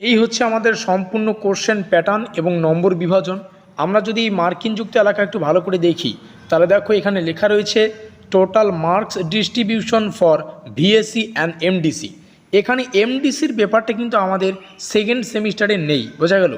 এই হচ্ছে আমাদের সম্পূর্ণ কোশ্চেন প্যাটার্ন এবং নম্বর বিভাজন। আমরা যদি এই মার্কিনযুক্ত এলাকা একটু ভালো করে দেখি, তাহলে দেখো এখানে লেখা রয়েছে টোটাল মার্কস ডিস্ট্রিবিউশন ফর ভিএসসি অ্যান্ড এমডিসি এখানে এমডিসির ব্যাপারটা কিন্তু আমাদের সেকেন্ড সেমিস্টারে নেই, বোঝা গেল?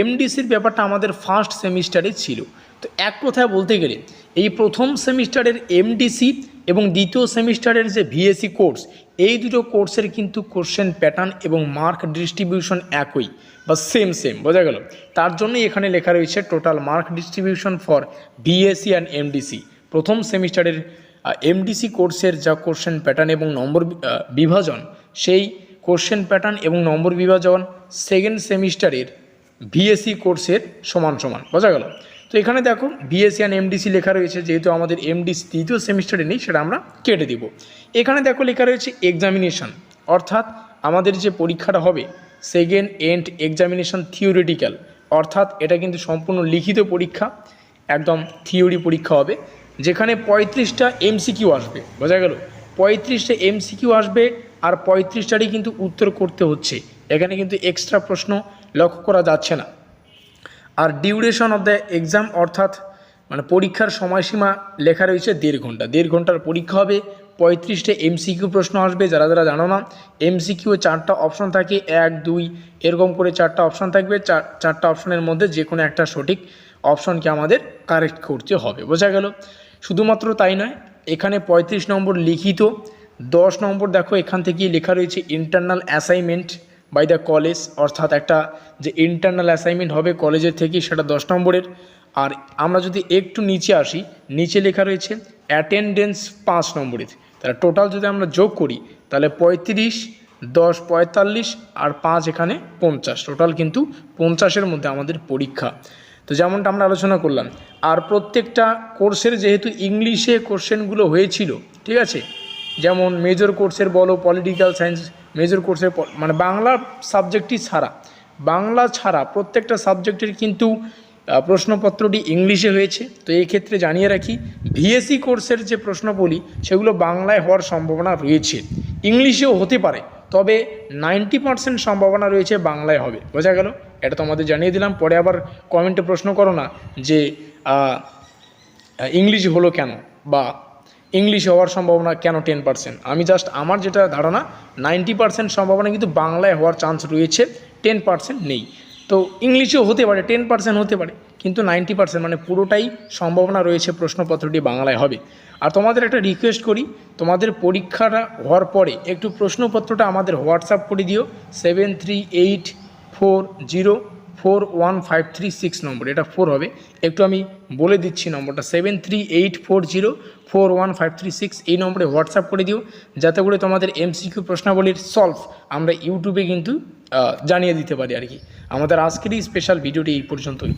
এমডিসির ব্যাপারটা আমাদের ফার্স্ট সেমিস্টারে ছিল। তো এক কথায় বলতে গেলে, এই প্রথম সেমিস্টারের এমডিসি এবং দ্বিতীয় সেমিস্টারের যে ভিএসসি কোর্স, এই দুটো কোর্সের কিন্তু কোশ্চেন প্যাটার্ন এবং মার্ক ডিস্ট্রিবিউশন একই, বা সেম সেম বোঝা গেল? তার জন্যই এখানে লেখা রয়েছে total mark distribution for BSc and MDC প্রথম সেমিস্টারের এমডিসি কোর্সের যা কোশ্চেন প্যাটার্ন এবং নম্বর বিভাজন, সেই কোশ্চেন প্যাটার্ন এবং নম্বর বিভাজন সেকেন্ড সেমিস্টারের ভিএসসি কোর্সের সমান সমান, বোঝা গেল? তো এখানে দেখো বিএসসি অ্যান্ড এমডিসি লেখা রয়েছে, যেহেতু আমাদের এমডিসি তৃতীয় সেমিস্টারে নেই, সেটা আমরা কেটে দিব। এখানে দেখো লেখা রয়েছে এক্সামিনেশন অর্থাৎ আমাদের যে পরীক্ষাটা হবে সেকেন্ড এন্ড এক্সামিনেশন থিওরিটিক্যাল অর্থাৎ এটা কিন্তু সম্পূর্ণ লিখিত পরীক্ষা, একদম থিওরি পরীক্ষা হবে, যেখানে পঁয়ত্রিশটা এমসিকিউ আসবে, বোঝা গেল? পঁয়ত্রিশটা এমসিকিউ আসবে আর পঁয়ত্রিশটারই কিন্তু উত্তর করতে হচ্ছে। এখানে কিন্তু এক্সট্রা প্রশ্ন লক্ষ্য করা যাচ্ছে না। আর ডিউরেশন অফ দ্য এক্সাম অর্থাৎ মানে পরীক্ষার সময়সীমা লেখা রয়েছে দেড় ঘণ্টা। দেড় ঘণ্টার পরীক্ষা হবে, পঁয়ত্রিশটা এমসিকিউ প্রশ্ন আসবে, যারা যারা জানো না এমসিকিউ চারটা অপশন থাকে, এক, দুই, এরকম করে চারটা অপশন থাকবে, চার, চারটা অপশনের মধ্যে যে কোনো একটা সঠিক অপশনকে আমাদের কারেক্ট করতে হবে। বোঝা গেল? শুধুমাত্র তাই নয়, এখানে পঁয়ত্রিশ নম্বর লিখিত, দশ নম্বর দেখো এখান থেকেই লেখা রয়েছে internal assignment by the college অর্থাৎ একটা যে ইন্টারনাল অ্যাসাইনমেন্ট হবে কলেজের থেকে সেটা দশ নম্বরের। আর আমরা যদি একটু নিচে আসি, নিচে লেখা রয়েছে অ্যাটেন্ডেন্স পাঁচ নম্বরের। তাহলে টোটাল যদি আমরা যোগ করি, তাহলে পঁয়ত্রিশ, দশ পঁয়তাল্লিশ আর পাঁচ এখানে পঞ্চাশ। টোটাল কিন্তু পঞ্চাশের মধ্যে আমাদের পরীক্ষা। তো যেমনটা আমরা আলোচনা করলাম, আর প্রত্যেকটা কোর্সের যেহেতু ইংলিশে কোশ্চেনগুলো হয়েছিল, ঠিক আছে? যেমন মেজর কোর্সের বলো পলিটিক্যাল সায়েন্স মেজর কোর্সের প- মানে বাংলা সাবজেক্টই ছাড়া, বাংলা ছাড়া প্রত্যেকটা সাবজেক্টের কিন্তু প্রশ্নপত্রটি ইংলিশে হয়েছে। তো এই ক্ষেত্রে জানিয়ে রাখি ভিএসসি কোর্সের যে প্রশ্ন বলি সেগুলো বাংলায় হওয়ার সম্ভাবনা রয়েছে। ইংলিশেও হতে পারে, তবে নাইনটি পার্সেন্ট সম্ভাবনা রয়েছে বাংলায় হবে। বোঝা গেল? এটা তোমাদের জানিয়ে দিলাম, পরে আবার কমেন্টে প্রশ্ন করো না যে ইংলিশ হলো কেন? বা ইংলিশ হওয়ার সম্ভাবনা কেন টেন পার্সেন্ট আমি জাস্ট আমার যেটা ধারণা নাইনটি পার্সেন্ট সম্ভাবনা কিন্তু বাংলায় হওয়ার চান্স রয়েছে টেন পার্সেন্ট নেই। তো ইংলিশেও হতে পারে টেন পার্সেন্ট হতে পারে, কিন্তু নাইনটি পার্সেন্ট মানে পুরোটাই সম্ভাবনা রয়েছে প্রশ্নপত্রটি বাংলায় হবে। আর তোমাদের একটা রিকোয়েস্ট করি, তোমাদের পরীক্ষাটা হওয়ার পরে একটু প্রশ্নপত্রটা আমাদের হোয়াটসঅ্যাপ করে দিও seven three eight four zero four one five three six number, এটা ফোর হবে। একটু আমি বলে দিচ্ছি নম্বরটা seven three eight four zero four one five three six এই নম্বরে হোয়াটসঅ্যাপ করে দিও, যাতে করে তোমাদের এমসিকিউ প্রশ্নাবলীর সলভ আমরা ইউটিউবে কিন্তু জানিয়ে দিতে পারি আর কি। আমাদের আজকেরই স্পেশাল ভিডিওটি এই পর্যন্তই।